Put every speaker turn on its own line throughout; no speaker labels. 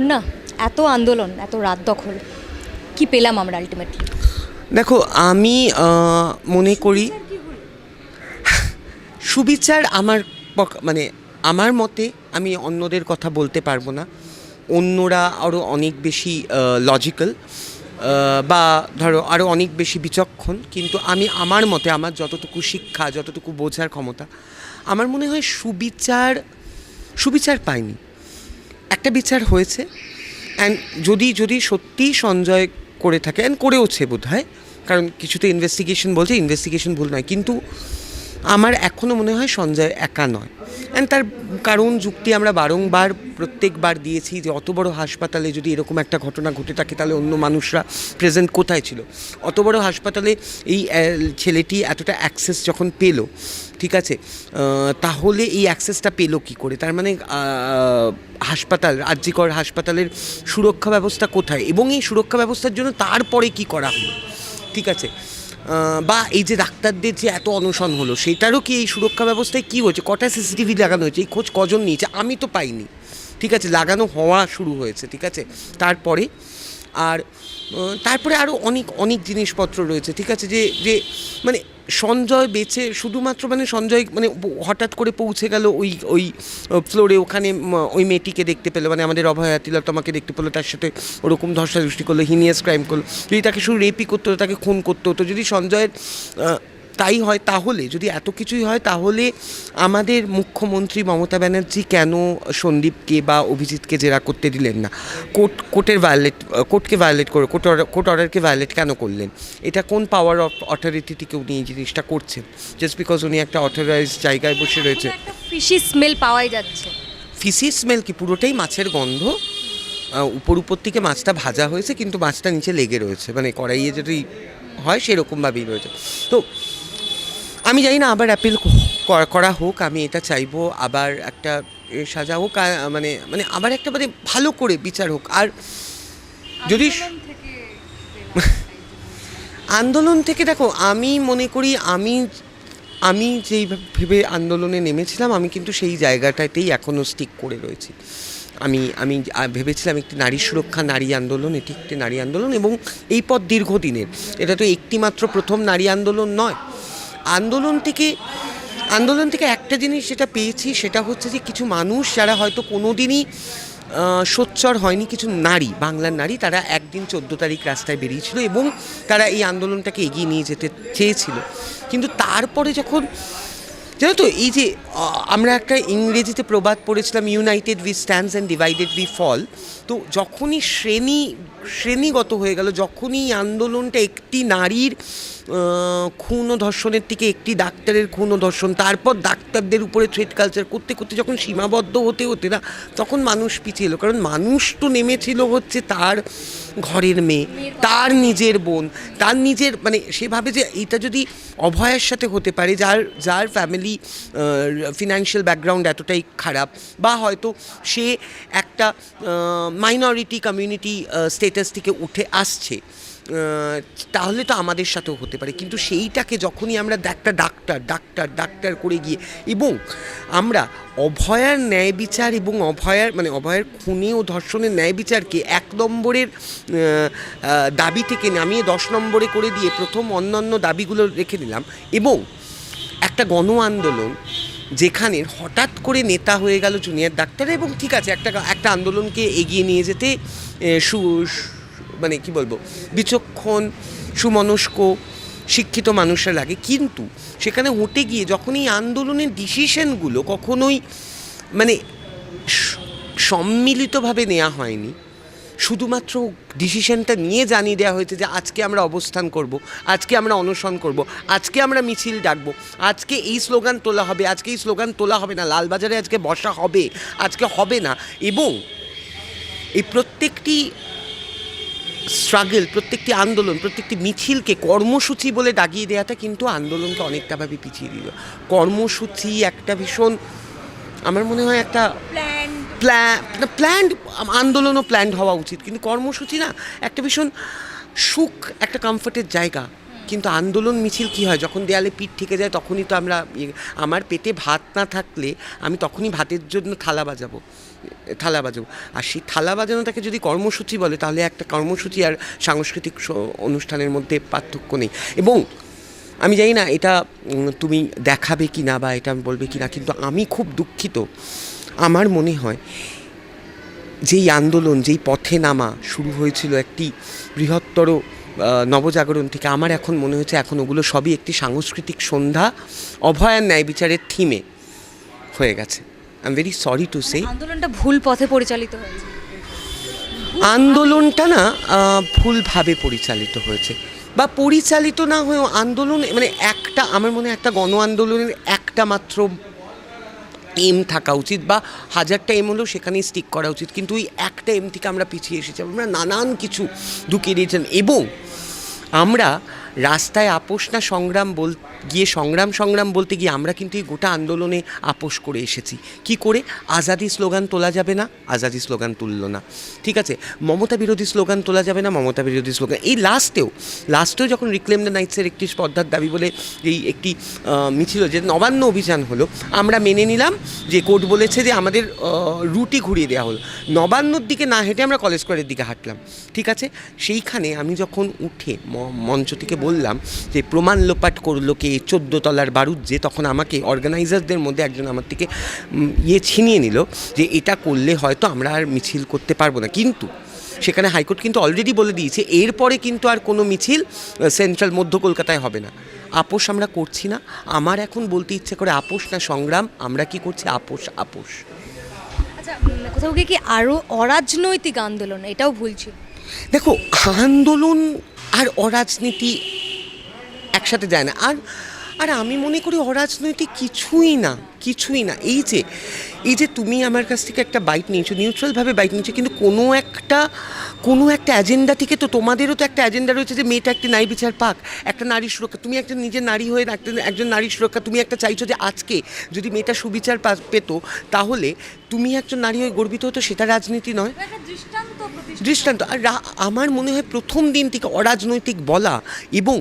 না এত আন্দোলন, এত রাত দখল। কি পেলাম আমরা আলটিমেটলি
দেখো, আমি মনে করি সুবিচার আমার মানে আমার মতে আমি অন্যদের কথা বলতে পারব না। অন্যরা আরও অনেক বেশি লজিক্যাল বা ধরো আরও অনেক বেশি বিচক্ষণ। কিন্তু আমি আমার মতে, আমার যতটুকু শিক্ষা, যতটুকু বোঝার ক্ষমতা, আমার মনে হয় সুবিচার সুবিচার পাইনি। একটা বিচার হয়েছে অ্যান্ড যদি যদি সত্যি সঞ্জয় করে থাকে অ্যান্ড করেওছে বোধ হয় কারণ কিছুতে ইনভেস্টিগেশন বলছে ইনভেস্টিগেশন ভুল নয়, কিন্তু আমার এখনও মনে হয় সঞ্জয় একা নয়। অ্যান্ড তার কারণ, যুক্তি আমরা বারংবার প্রত্যেকবার দিয়েছি যে অত বড় হাসপাতালে যদি এরকম একটা ঘটনা ঘটে থাকে, তাহলে অন্য মানুষরা প্রেজেন্ট কোথায় ছিল? অত বড় হাসপাতালে এই ছেলেটি এতটা অ্যাক্সেস যখন পেল, ঠিক আছে তাহলে এই অ্যাক্সেসটা পেল কি করে? তার মানে হাসপাতাল, রাজ্যিকর হাসপাতালের সুরক্ষা ব্যবস্থা কোথায়? এবং এই সুরক্ষা ব্যবস্থার জন্য তারপরে কি করা হলো? ঠিক আছে বা এই যে ডাক্তারদের যে এত অনশন হলো, সেটারও কি এই সুরক্ষা ব্যবস্থায় কী হয়েছে? কটা সিসিটিভি লাগানো হয়েছে? এই খোঁজ কজন নিয়েছে? আমি তো পাইনি। ঠিক আছে, লাগানো হওয়া শুরু হয়েছে, ঠিক আছে? তারপরে, আর তারপরে আরও অনেক অনেক জিনিসপত্র রয়েছে, ঠিক আছে? যে যে মানে সঞ্জয় বেঁচে শুধুমাত্র মানে সঞ্জয় মানে হঠাৎ করে পৌঁছে গেল ওই ওই ফ্লোরে ওখানে ওই মেয়েটিকে দেখতে পেল মানে আমাদের অভয়া তোমাকে দেখতে পেল, তার সাথে ওরকম ধর্ষাধর্ষি করল, হিনিয়াস ক্রাইম করল। যদি তাকে শুধু রেপি করতে হতো, তাকে খুন করতে হতো, যদি সঞ্জয়ের তাই হয় তাহলে যদি এত কিছুই হয় তাহলে আমাদের মুখ্যমন্ত্রী মমতা ব্যানার্জি কেন সন্দীপকে বা অভিজিৎকে জেরা করতে দিলেন না? কোর্ট কোর্টের ভায়োলেট কোর্টকে ভায়োলেট করে কোর্ট অর্ডার কোর্ট অর্ডারকে ভায়োলেট কেন করলেন? এটা কোন পাওয়ার অফ অথরিটি থেকে উনি এই জিনিসটা করছেন? জাস্ট বিকজ উনি একটা অথরাইজ জায়গায় বসে রয়েছে।
ফিশি স্মেল পাওয়াই যাচ্ছে।
ফিসি স্মেল কি? পুরোটাই মাছের গন্ধ? উপর উপর থেকে মাছটা ভাজা হয়েছে কিন্তু মাছটা নিচে লেগে রয়েছে। মানে কড়াইয়ে যদি হয় সেরকমভাবেই রয়েছে। তো আমি জানি না আবার অ্যাপিল করা হোক আমি এটা চাইব আবার একটা সাজা হোক মানে মানে আবার একটা মানে ভালো করে বিচার হোক। আর যদি আন্দোলন থেকে দেখো আমি মনে করি আমি আমি যেই ভেবে আন্দোলনে নেমেছিলাম আমি কিন্তু সেই জায়গাটাতেই এখনও স্টিক করে রয়েছি। আমি আমি ভেবেছিলাম একটি নারী সুরক্ষা নারী আন্দোলন এটি একটি নারী আন্দোলন এবং এই পথ দীর্ঘদিনের। এটা তো একটিমাত্র প্রথম নারী আন্দোলন নয়। আন্দোলন থেকে আন্দোলন থেকে একটা জিনিস যেটা পেয়েছি সেটা হচ্ছে যে কিছু মানুষ যারা হয়তো কোনো দিনই সোচ্চর হয়নি, কিছু নারী, বাংলার নারী, তারা একদিন চোদ্দ তারিখ রাস্তায় বেরিয়েছিল এবং তারা এই আন্দোলনটাকে এগিয়ে নিয়ে যেতে চেয়েছিল। কিন্তু তারপরে যখন, জানো তো, এই যে আমরা একটা ইংরেজিতে প্রবাদ পড়েছিলাম united we stands and divided we fall তো যখনই শ্রেণি, শ্রেণীগত হয়ে গেল, যখনই আন্দোলনটা একটি নারীর খুন ও ধর্ষণের থেকে একটি ডাক্তারের খুন ও ধর্ষণ, তারপর ডাক্তারদের উপরে থ্রেড কালচার করতে করতে যখন সীমাবদ্ধ হতে হতে না, তখন মানুষ পিছিয়ে এলো। কারণ মানুষ তো নেমেছিল হচ্ছে তার ঘরের মেয়ে, তার নিজের বোন, তার নিজের মানে সেভাবে যে এটা যদি অভয়ের সাথে হতে পারে, যার যার ফ্যামিলি ফিনান্সিয়াল ব্যাকগ্রাউন্ড এতটাই খারাপ, বা হয়তো সে একটা মাইনরিটি কমিউনিটি স্টেটাস থেকে উঠে আসছে। তাহলে তো আমাদের সাথেও হতে পারে। কিন্তু সেইটাকে যখনই আমরা একটা ডাক্তার ডাক্তার ডাক্তার করে গিয়ে এবং আমরা অভয়ার ন্যায় বিচার এবং অভয়ার মানে অভয়ার খুনে ও ধর্ষণের ন্যায় বিচারকে এক নম্বরের দাবি থেকে নামিয়ে দশ নম্বরে করে দিয়ে প্রথম অন্যান্য দাবিগুলো রেখে দিলাম এবং একটা গণ আন্দোলন যেখানে হঠাৎ করে নেতা হয়ে গেল জুনিয়র ডাক্তার এবং ঠিক আছে, একটা একটা আন্দোলনকে এগিয়ে নিয়ে যেতে সু- মানে কি বলব, বিচক্ষণ, সুমনস্ক, শিক্ষিত মানুষরা লাগে। কিন্তু সেখানে হটে গিয়ে যখন এই আন্দোলনের ডিসিশনগুলো কখনোই মানে সম্মিলিতভাবে নেওয়া হয়নি, শুধুমাত্র ডিসিশনটা নিয়ে জানিয়ে দেওয়া হয়েছে যে আজকে আমরা অবস্থান করব, আজকে আমরা অনশন করব, আজকে আমরা মিছিল ডাকবো, আজকে এই স্লোগান তোলা হবে, আজকে এই স্লোগান তোলা হবে না, লালবাজারে আজকে বসা হবে, আজকে হবে না। এবং এই প্রত্যেকটি স্ট্রাগল প্রত্যেকটি আন্দোলন প্রত্যেকটি মিছিলকে কর্মসূচি বলে দাগিয়ে দেওয়াটা কিন্তু আন্দোলনকে অনেকটাভাবে পিছিয়ে দিল। কর্মসূচি একটা ভীষণ আমার মনে হয় একটা
প্ল্যান
প্ল্যান প্ল্যান্ড আন্দোলনও প্ল্যান্ড হওয়া উচিত। কিন্তু কর্মসূচি না একটা ভীষণ সুখ একটা কমফর্টের জায়গা। কিন্তু আন্দোলন মিছিল কি হয়? যখন দেয়ালে পিঠ থেকে যায়, তখনই তো আমরা ইয়ে- আমার পেটে ভাত না থাকলে আমি তখনই ভাতের জন্য থালা বাজাবো থালা বাজাবো। আর সেই থালা বাজানোটাকে যদি কর্মসূচি বলে, তাহলে একটা কর্মসূচি আর সাংস্কৃতিক অনুষ্ঠানের মধ্যে পার্থক্য নেই। এবং আমি জানি না এটা তুমি দেখাবে কি না বা এটা বলবে কি না, কিন্তু আমি খুব দুঃখিত। আমার মনে হয় যেই আন্দোলন, যেই পথে নামা শুরু হয়েছিল একটি বৃহত্তর নবজাগরণ থেকে আমার এখন মনে হচ্ছে এখন ওগুলো সবই একটি সাংস্কৃতিক সন্ধ্যা অভয়ার ন্যায় বিচারের থিমে হয়ে গেছে। I am very sorry to say
আন্দোলনটা ভুল পথে পরিচালিত হয়েছে।
আন্দোলনটা না ভুলভাবে পরিচালিত হয়েছে। বা পরিচালিত না হয়েও আন্দোলন মানে একটা আমার মনে একটা গণ আন্দোলনের একটা মাত্র এম থাকা উচিত বা হাজারটা এম হলেও সেখানে স্টিক করা উচিত। কিন্তু ওই একটা এম থেকে আমরা পিছিয়ে এসেছি, আমরা নানান কিছু ঢুকিয়ে দিয়েছেন। এবং আমরা রাস্তায় আপোষ না সংগ্রাম বল গিয়ে সংগ্রাম সংগ্রাম বলতে গিয়ে আমরা কিন্তু এই গোটা আন্দোলনে আপোষ করে এসেছি। কি করে? আজাদি স্লোগান তোলা যাবে না, আজাদি স্লোগান তুললো না। ঠিক আছে? মমতা বিরোধী স্লোগান তোলা যাবে না, মমতা বিরোধী স্লোগান। এই লাস্টেও লাস্টেও যখন রিক্লেম দ্য নাইটসের একটি স্পর্ধার দাবি বলে এই একটি মিছিল, যে নবান্ন অভিযান হলো, আমরা মেনে নিলাম যে কোর্ট বলেছে যে আমাদের রুটি ঘুরিয়ে দেওয়া হলো। নবান্নর দিকে না হেঁটে আমরা কলেজ স্কোয়ারের দিকে হাঁটলাম। ঠিক আছে? সেইখানে আমি যখন উঠে মঞ্চ থেকে বললাম যে প্রমাণ লোপাট করল কে? চোদ্দ তলার বারুদ যে তখন আমাকে অর্গানাইজারদের মধ্যে একজন আমার থেকে ইয়ে ছিনিয়ে নিল যে এটা করলে হয়তো আমরা আর মিছিল করতে পারব না। কিন্তু সেখানে হাইকোর্ট কিন্তু অলরেডি বলে দিয়েছে এরপরে কিন্তু আর কোনো মিছিল সেন্ট্রাল মধ্য কলকাতায় হবে না। আপোষ আমরা করছি না। আমার এখন বলতে ইচ্ছে করে আপোষ না সংগ্রাম আমরা কি করছি? আপোষ আপোষ।
আচ্ছা কোথাও গিয়ে কি আরও অরাজনৈতিক আন্দোলন? এটাও ভুল ছিল।
দেখো আন্দোলন আর অরাজনীতি একসাথে যায় না। আর আর আমি মনে করি অরাজনৈতিক কিছুই না কিছুই না। এই যে এই যে তুমি আমার কাছ থেকে একটা বাইক নিয়েছো নিউট্রালভাবে বাইক নিয়েছো কিন্তু কোনো একটা কোনো একটা অ্যাজেন্ডা থেকে তো তোমাদেরও তো একটা অ্যাজেন্ডা রয়েছে যে মেয়েটা একটি নারী বিচার পাক একটা নারী সুরক্ষা। তুমি একটা নিজের নারী হয়ে একটা একজন নারী সুরক্ষা তুমি একটা চাইছো যে আজকে যদি মেয়েটা সুবিচার পা- পেত তাহলে তুমি একজন নারী হয়ে গর্বিত হতো সেটা রাজনীতি নয়। দৃষ্টান্ত আর আমার মনে হয় প্রথম দিন থেকে অরাজনৈতিক বলা এবং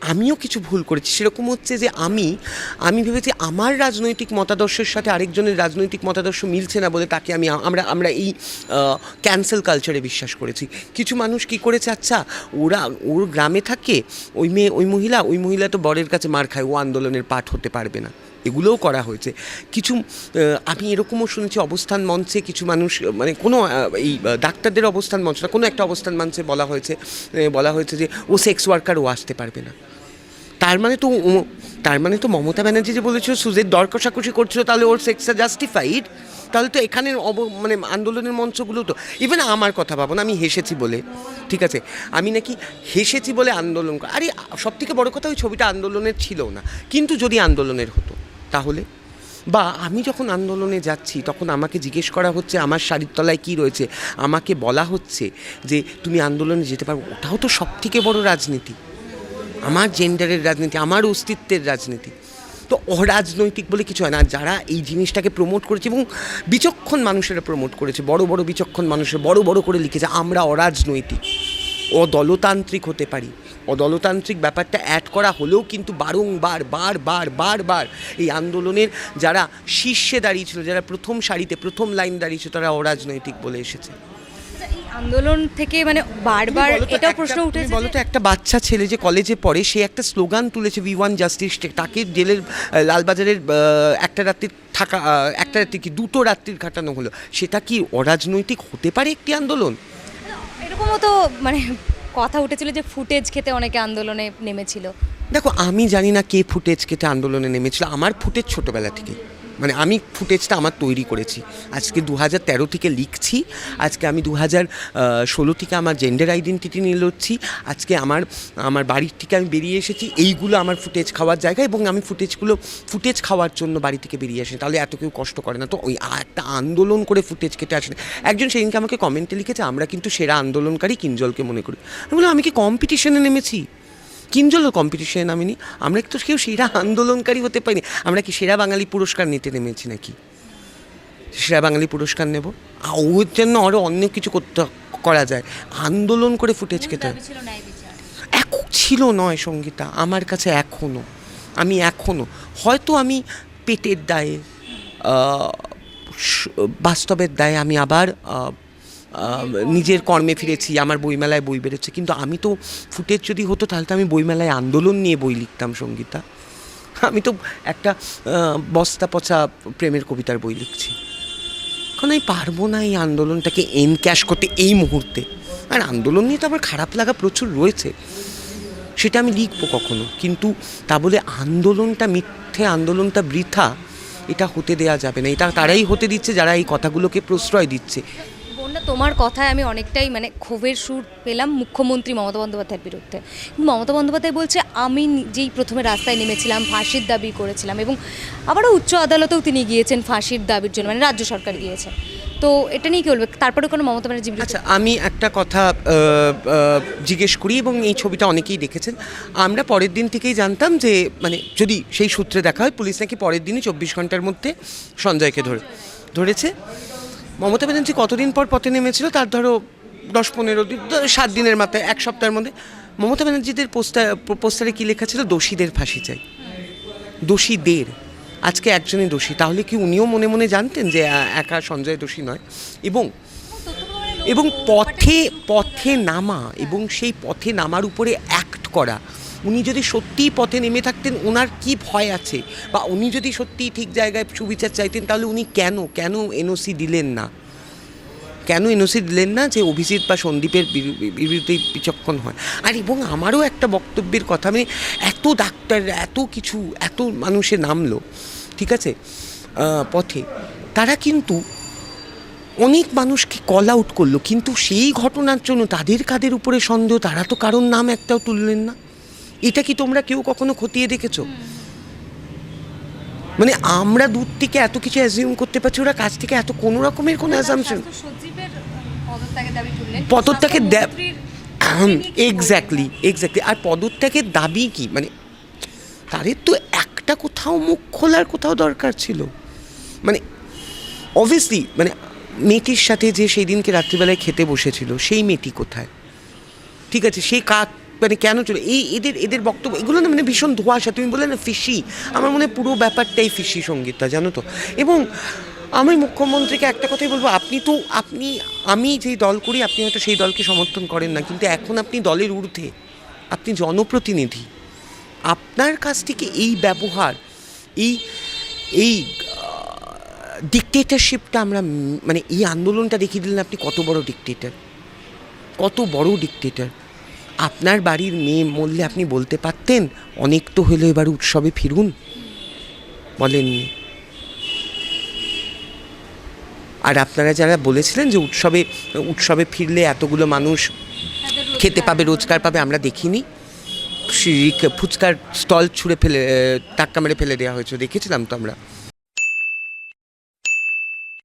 আমিও কিছু ভুল করেছি। সেরকম হচ্ছে যে আমি আমি ভেবেছি আমার রাজনৈতিক মতাদর্শের সাথে আরেকজনের রাজনৈতিক মতাদর্শ মিলছে না বলে তাকে আমি আমরা আমরা এই ক্যান্সেল কালচারে বিশ্বাস করেছি। কিছু মানুষ কি করেছে? আচ্ছা ওরা, ওর গ্রামে থাকে, ওই মেয়ে, ওই মহিলা ওই মহিলা তো বরের কাছে মার খায়, ও আন্দোলনের পাঠ হতে পারবে না। এগুলোও করা হয়েছে। কিছু আমি এরকমও শুনেছি অবস্থান মঞ্চে কিছু মানুষ মানে কোনো এই ডাক্তারদের অবস্থান মঞ্চ না, কোনো একটা অবস্থান মঞ্চে বলা হয়েছে বলা হয়েছে যে ও সেক্স ওয়ার্কার ও আসতে পারবে না। তার মানে তো তার মানে তো মমতা ব্যানার্জি যে বলেছিল সুজের দর কষাকষি করছিল, তাহলে ওর সেক্সটা জাস্টিফাইড তাহলে তো এখানের অব মানে আন্দোলনের মঞ্চগুলো তো ইভেন আমার কথা ভাবো না, আমি হেসেছি বলে, ঠিক আছে? আমি নাকি হেসেছি বলে আন্দোলন আরে সব থেকে বড় কথা ওই ছবিটা আন্দোলনের ছিল না, কিন্তু যদি আন্দোলনের হতো তাহলে? বা আমি যখন আন্দোলনে যাচ্ছি, তখন আমাকে জিজ্ঞেস করা হচ্ছে, আমার শাড়ির তলায় কী রয়েছে? আমাকে বলা হচ্ছে যে, তুমি আন্দোলনে যেতে পারো। ওটাও তো সব থেকে বড় রাজনীতি। আমার জেন্ডারের রাজনীতি, আমার অস্তিত্বের রাজনীতি। তো অরাজনৈতিক বলে কিছু হয় না। যারা এই জিনিসটাকে প্রমোট করেছে এবং বিচক্ষণ মানুষেরা প্রমোট করেছে, বড় বড় বিচক্ষণ মানুষের বড় বড় করে লিখেছে, আমরা অরাজনৈতিক। অদলতান্ত্রিক হতে পারি। অদলতান্ত্রিক ব্যাপারটা অ্যাড করা হলেও কিন্তু বারংবার বার বার বার বার এই আন্দোলনের যারা শীর্ষে দাঁড়িয়েছিল যারা প্রথম সারিতে প্রথম লাইন দাঁড়িয়েছিল তারা অরাজনৈতিক বলে এসেছে।
আচ্ছা, আন্দোলন থেকে মানে বারবার এটাও প্রশ্ন উঠেছে
বলো তো একটা বাচ্চা ছেলে যে কলেজে পড়ে সে একটা স্লোগান তুলেছে ভি ওয়ান জাস্টিস তাকে জেলের লালবাজারের একটা রাত্রির থাকা একটা রাত্রি কি দুটো রাত্রির কাটানো হলো। সেটা কি অরাজনৈতিক হতে পারে একটি আন্দোলন?
এরকমও তো মানে কথা উঠেছিল যে ফুটেজ খেতে অনেকে আন্দোলনে নেমেছিল।
দেখো, আমি জানি না কে ফুটেজ খেতে আন্দোলনে নেমেছিল। আমার ফুটেজ ছোটোবেলা থেকে মানে আমি ফুটেজটা আমার তৈরি করেছি। আজকে দু হাজার তেরো থেকে লিখছি, আজকে আমি দু হাজার ষোলো থেকে আমার জেন্ডার আইডেন্টিটি নিয়ে লড়ছি, আজকে আমার আমার বাড়ির থেকে আমি বেরিয়ে এসেছি, এইগুলো আমার ফুটেজ খাওয়ার জায়গা এবং আমি ফুটেজগুলো, ফুটেজ খাওয়ার জন্য বাড়ি থেকে বেরিয়ে আসি, তাহলে এত কেউ কষ্ট করে না। তো ওই একটা আন্দোলন করে ফুটেজ কেটে আসে। একজন সেদিনকে আমাকে কমেন্টে লিখেছে, আমরা কিন্তু সেরা আন্দোলনকারী কিঞ্জলকে মনে করি। বললাম, আমি কি কম্পিটিশনে নেমেছি? কিঞ্জলও কম্পিটিশনে নামিনি আমরা তো কেউ সেরা আন্দোলনকারী হতে পারিনি? আমরা কি সেরা বাঙালি পুরস্কার নিতে নেমেছি নাকি? সেরা বাঙালি পুরস্কার নেব? ওর জন্য আরও অন্য কিছু করতে করা যায়। আন্দোলন করে ফুটেজ খেতে হয় এখন ছিল নয় সঙ্গীতা, আমার কাছে এখনও আমি এখনও হয়তো আমি পেটের দায়ে বাস্তবের দায়ে আমি আবার নিজের কর্মে ফিরেছি, আমার বইমেলায় বই বেরোচ্ছে। কিন্তু আমি তো ফুটেজ যদি হতো, তাহলে তো আমি বইমেলায় আন্দোলন নিয়ে বই লিখতাম সঙ্গীতা। আমি তো একটা বস্তা পচা প্রেমের কবিতার বই লিখছি। কারণ আমি পারব না এই আন্দোলনটাকে এনক্যাশ করতে এই মুহূর্তে। আর আন্দোলন নিয়ে তো আমার খারাপ লাগা প্রচুর রয়েছে। সেটা আমি লিখব কখনো। কিন্তু তা বলে আন্দোলনটা মিথ্যে, আন্দোলনটা বৃথা, এটা হতে দেয়া যাবে না। এটা তারাই হতে দিচ্ছে, যারা এই কথাগুলোকে প্রশ্রয় দিচ্ছে।
বন্যা তোমার কথায় আমি অনেকটাই মানে ক্ষোভের সুর পেলাম মুখ্যমন্ত্রী মমতা বন্দ্যোপাধ্যায়ের বিরুদ্ধে। মমতা বন্দ্যোপাধ্যায় বলছে, আমি নি- যেই প্রথমে রাস্তায় নেমেছিলাম, ফাঁসির দাবি করেছিলাম এবং আবারও উচ্চ আদালতেও তিনি গিয়েছেন ফাঁসির দাবির জন্য মানে রাজ্য সরকার গিয়েছে। তো এটা নিয়ে কি বলবে? তারপরে কোনো মমতা ব্যানার্জি
আচ্ছা আমি একটা কথা জিজ্ঞেস করি এবং এই ছবিটা অনেকেই দেখেছেন। আমরা পরের দিন থেকেই জানতাম যে মানে যদি সেই সূত্রে দেখা হয়, পুলিশ নাকি পরের দিনই চব্বিশ ঘণ্টার মধ্যে সঞ্জয়কে ধরে ধরেছে। মমতা ব্যানার্জি কতদিন পর পথে নেমেছিল? তার ধরো দশ পনেরো দিন সাত দিনের মাথায়, এক সপ্তাহের মধ্যে। মমতা ব্যানার্জিদের পোস্টার, পোস্টারে কী লেখা ছিল? দোষীদের ফাঁসি চাই। দোষীদের। আজকে একজনই দোষী। তাহলে কি উনিও মনে মনে জানতেন যে একা সঞ্জয় দোষী নয়? এবং এবং পথে পথে নামা, এবং সেই পথে নামার উপরে অ্যাক্ট করা উনি যদি সত্যিই পথে নেমে থাকতেন ওনার কি ভয় আছে? বা উনি যদি সত্যিই ঠিক জায়গায় সুবিচার চাইতেন, তাহলে উনি কেন কেন এনওসি দিলেন না? কেন এনওসি দিলেন না যে অভিজিৎ বা সন্দীপের বিরু- বিরুদ্ধে বিচক্ষণ হয়? আর এবং আমারও একটা বক্তব্যের কথা মানে এত ডাক্তার, এত কিছু, এত মানুষে নামলো, ঠিক আছে? পথে। তারা কিন্তু অনেক মানুষকে কল আউট করল, কিন্তু সেই ঘটনার জন্য তাদের কাদের উপরে সন্দেহ? তারা তো কারোর নাম একটাও তুললেন না। এটা কি তোমরা কেউ কখনো খতিয়ে দেখেছ? মানে আমরা দূর থেকে এত কিছু অ্যাজিউম করতে পারছি ওরা কাছ থেকে এত কোনো রকমের কোনো অ্যাজামশন পদত্যাগের এক্স্যাক্টলি এক্স্যাক্টলি আর পদত্যাগের দাবি কি? মানে তাদের তো একটা কোথাও মুখ খোলার কোথাও দরকার ছিল। মানে অবভিয়াসলি মানে মেয়েটির সাথে যে সেই দিনকে রাত্রিবেলায় খেতে বসেছিল সেই মেয়েটি কোথায়? ঠিক আছে সেই কাক মানে কেন চলে? এই এদের এদের বক্তব্য, এগুলো না মানে ভীষণ ধোঁয়াশা। তুমি বলে না ফিসি আমার মনে পুরো ব্যাপারটাই ফিসি সঙ্গীতটা, জানো তো? এবং আমি মুখ্যমন্ত্রীকে একটা কথাই বলব, আপনি তো, আপনি, আমি যেই দল করি, আপনি হয়তো সেই দলকে সমর্থন করেন না, কিন্তু এখন আপনি দলের ঊর্ধ্বে। আপনি জনপ্রতিনিধি। আপনার কাছ থেকে এই ব্যবহার, এই এই ডিকটেটারশিপটা আমরা মানে এই আন্দোলনটা দেখিয়ে দিলেন আপনি কত বড় ডিকটেটার কত বড় ডিকটেটার আপনার বাড়ির মেয়ে মরলে আপনি বলতে পারতেন? অনেক তো হলো এবার উৎসবে ফিরুন। বলেননি। আর আপনারা যারা বলেছিলেন যে উৎসবে উৎসবে ফিরলে এতগুলো মানুষ খেতে পাবে রোজগার পাবে আমরা দেখিনি। ফুচকার স্টল ছুঁড়ে ফেলে টাক্কা মেরে ফেলে দেওয়া হয়েছে দেখেছিলাম তো আমরা।